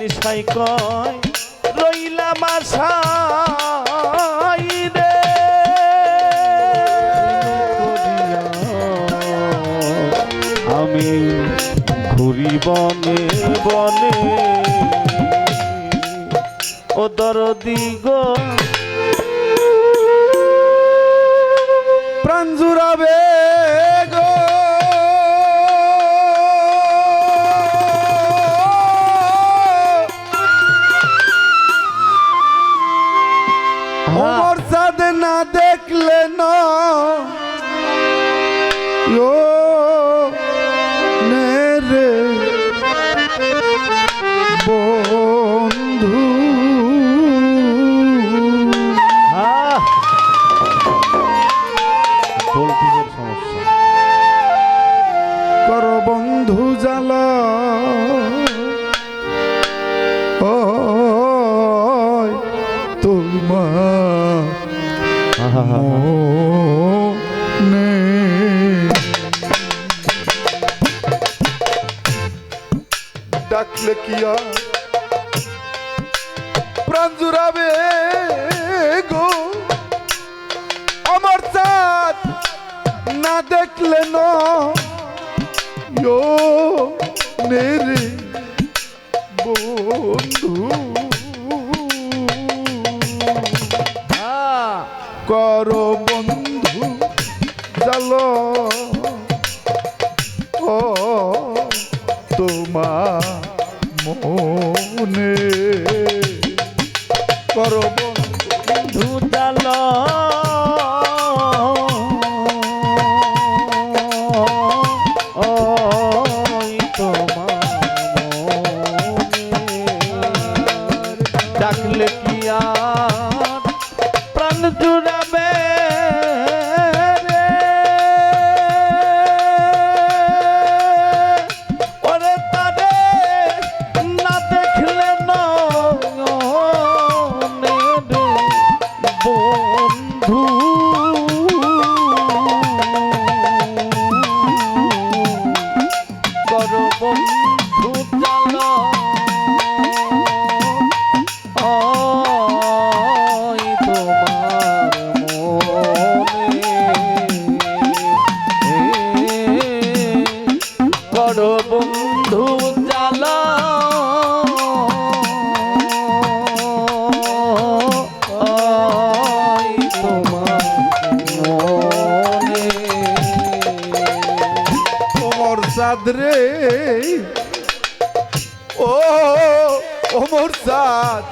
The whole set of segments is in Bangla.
নিশাই কয় রইলাম আশাই রে। আমি ঘুরি বনে বনে ও দরদি গো। কর বন্ধু জালা। ও, তোমার ডাকলে কি প্রাণ জুড়াবে গো? আমার চাঁদ না দেখলে না ইয়ো নেরে বন্ধু! করো বন্ধু জাল। ও তোমার মনে। করো বন্ধু ধুতাল চাঁদ রে ও ওমর চাঁদ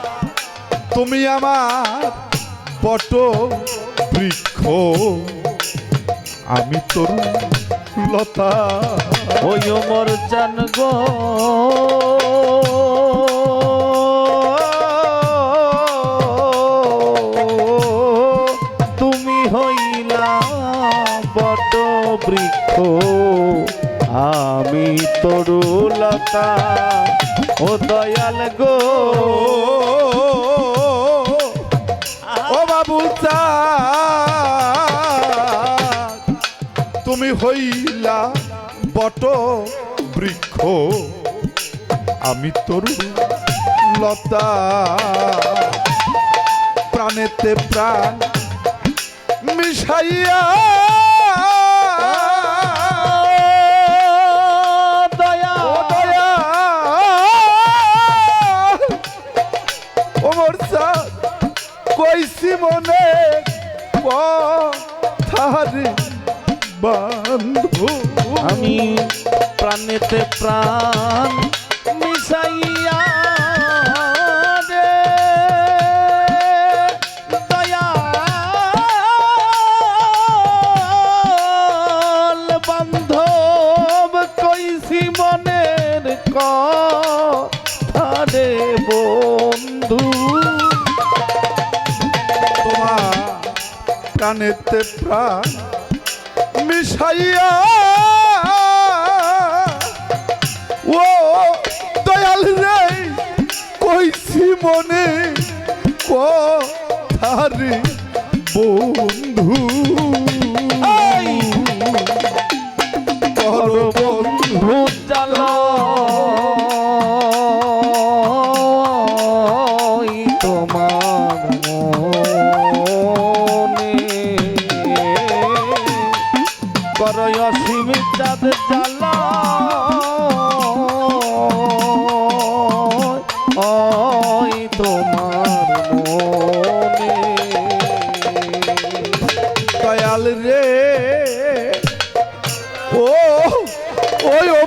তুমি আমার পট বৃক্ষ আমি তোর লতা ওই মোর চান গো তরুলতা, ও দয়াল গো। ও বাবু তুমি হইলা বট বৃক্ষ, আমি তোর লতা প্রাণেতে প্রাণ মিশাইয়া মনে কথারে বান্ধব। আমি প্রাণেতে প্রাণ প্রাণেতে প্রাণ মিশাইয়া ও দয়াল রে কইছি মনে কথারে বন্ধু। এই! কর বন্ধু চাঁদ তোমার মনে। রে। ও ওই ও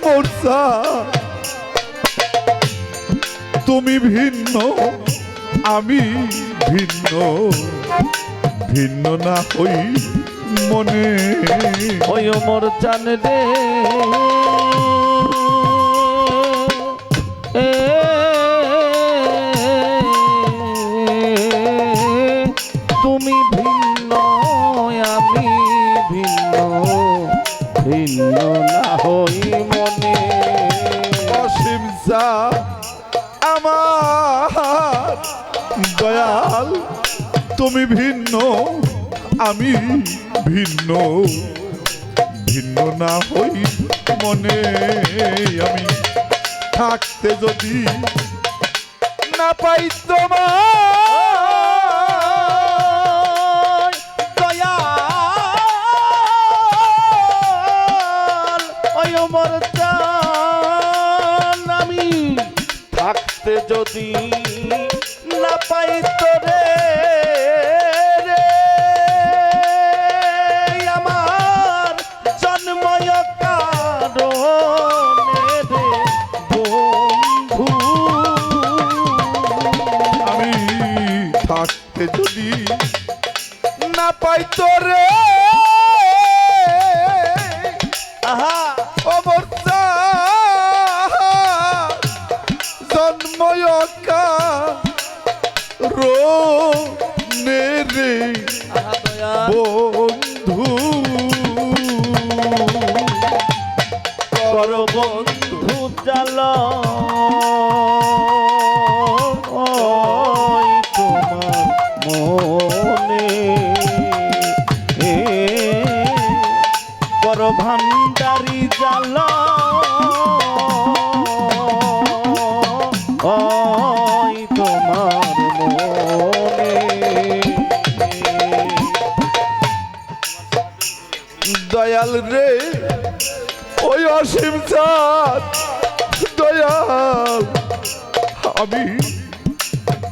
তুমি ভিন্ন আমি ভিন্ন। ভিন্ন না হই মনে। ওই মোর চান রে। তুমি ভিন্ন আমি ভিন্ন। ভিন্ন না হই মনে। অসীম যা আমার দয়াল তুমি ভিন্ন আমি ভিন্ন ভিন্ন না হই মনে। আমি থাকতে যদি না পাই তোমার দয়াল, ওই মোর চান। আমি থাকতে যদি না পাই তোরে পাই তোরে। আহা অবস্থা জন্ময়কা রো রে আহা বন্ধু। কর বন্ধু জাল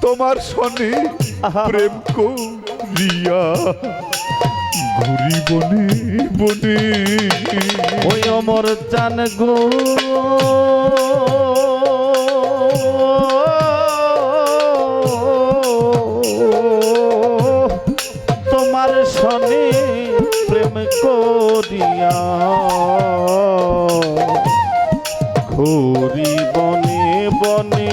তোমার সনে প্রেম করিয়া ঘুরি বনে বনে। ওই অমর চান গো। তোমার সনে প্রেম করিয়া ঘুরি বনে বনে।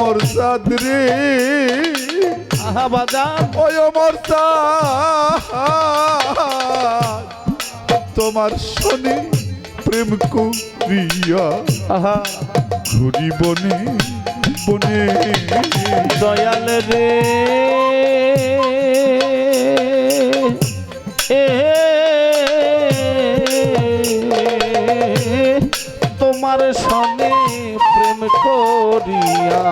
অমর চাঁদ রে আহা বাজান ওই অমর তোমার সনে প্রেম করিয়া আহা। ঘুরি বনে বনে। দয়াল রে। তোমার সনে প্রেম করিয়া।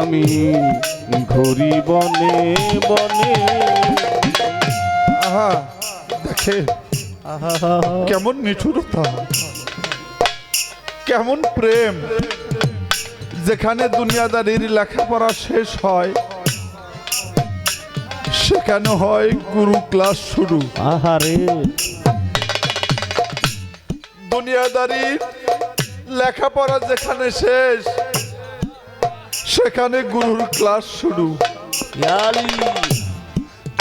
আমি ঘুরি বনে বনে। আহা দেখে কেমন নিঠুরতা। কেমন প্রেম। যেখানে দুনিয়াদারির লেখাপড়া শেষ হয় সেখানে হয় গুরু ক্লাস শুরু। আহারে। দুনিয়াদারির লেখাপড়া যেখানে শেষ সেখানে গুরুর ক্লাস শুরু।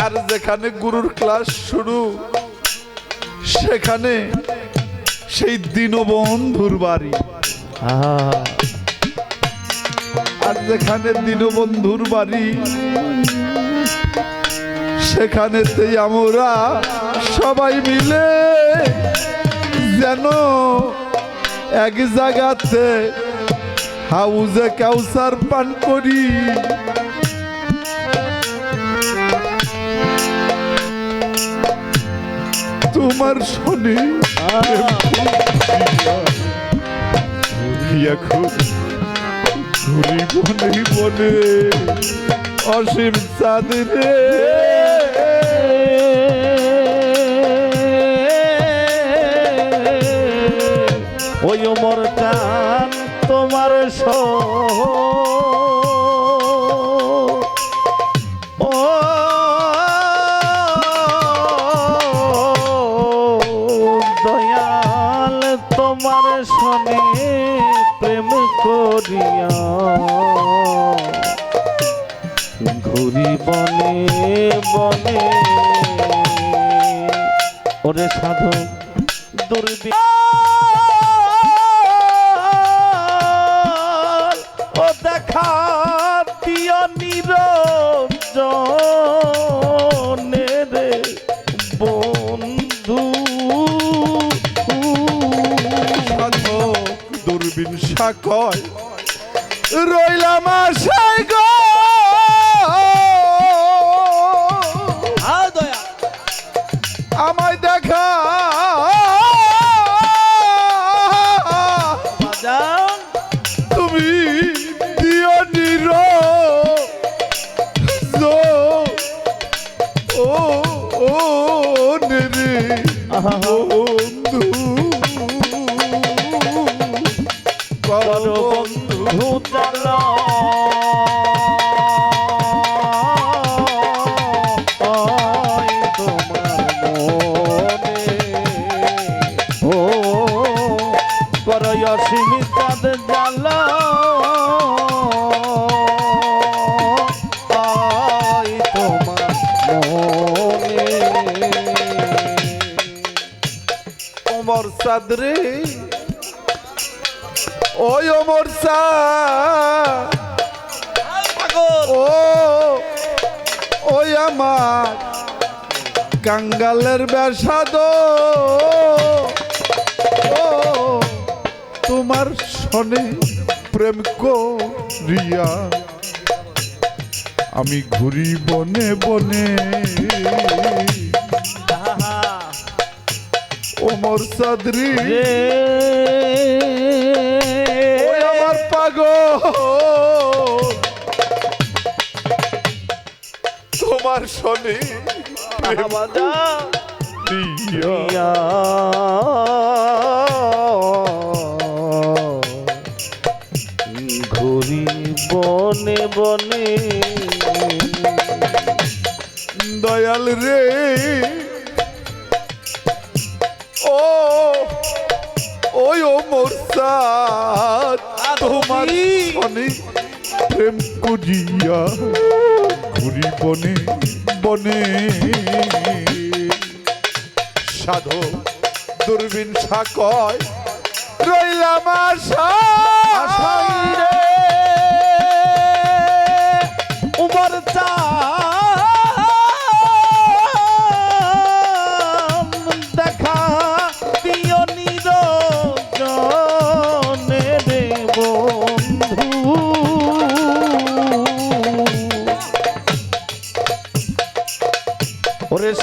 আর যেখানে গুরুর ক্লাস শুরু সেখানে সেই দীনবন্ধুর বাড়ি। আর যেখানে দীনবন্ধুর বাড়ি সেখানেতেই আমরা সবাই মিলে যেন এক জায়গাতে হাউজে কাউসার পান করি। তোমার শনি এখন ঘুরি বনে বনে। অসীম চাঁদ ওই ওমর চান তোমার ও তোমার শনে প্রেম করিয়া ঘুরি বনে বনে। ওরে সাধু দুর্বি দেখা দিও নিরঞ্জনে রে বন্ধু। দূরবীন সাকয়। রইলাম আশায় গো ও নেরে বন্ধু। বন্ধু চালা সাদরে ওই অমর ও, ওই আমার কাঙ্গালের বেসাদ ও, তোমার শনি প্রেম করিয়া আমি ঘুরি বনে বনে। ওমর সাদরি। আমার পাগল। তোমার শনি দিয়া। ঘুরি বনে বনে। দয়াল রে। মোরসাদ তোমার শনি প্রেম করিয়া ঘুরি বনে বনে। সাধু দূরবীন সাকয় রইলাম আশা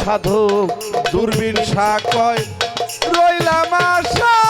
ওরে দূরবীর দূরবীন সাকয় রইলাম আশা।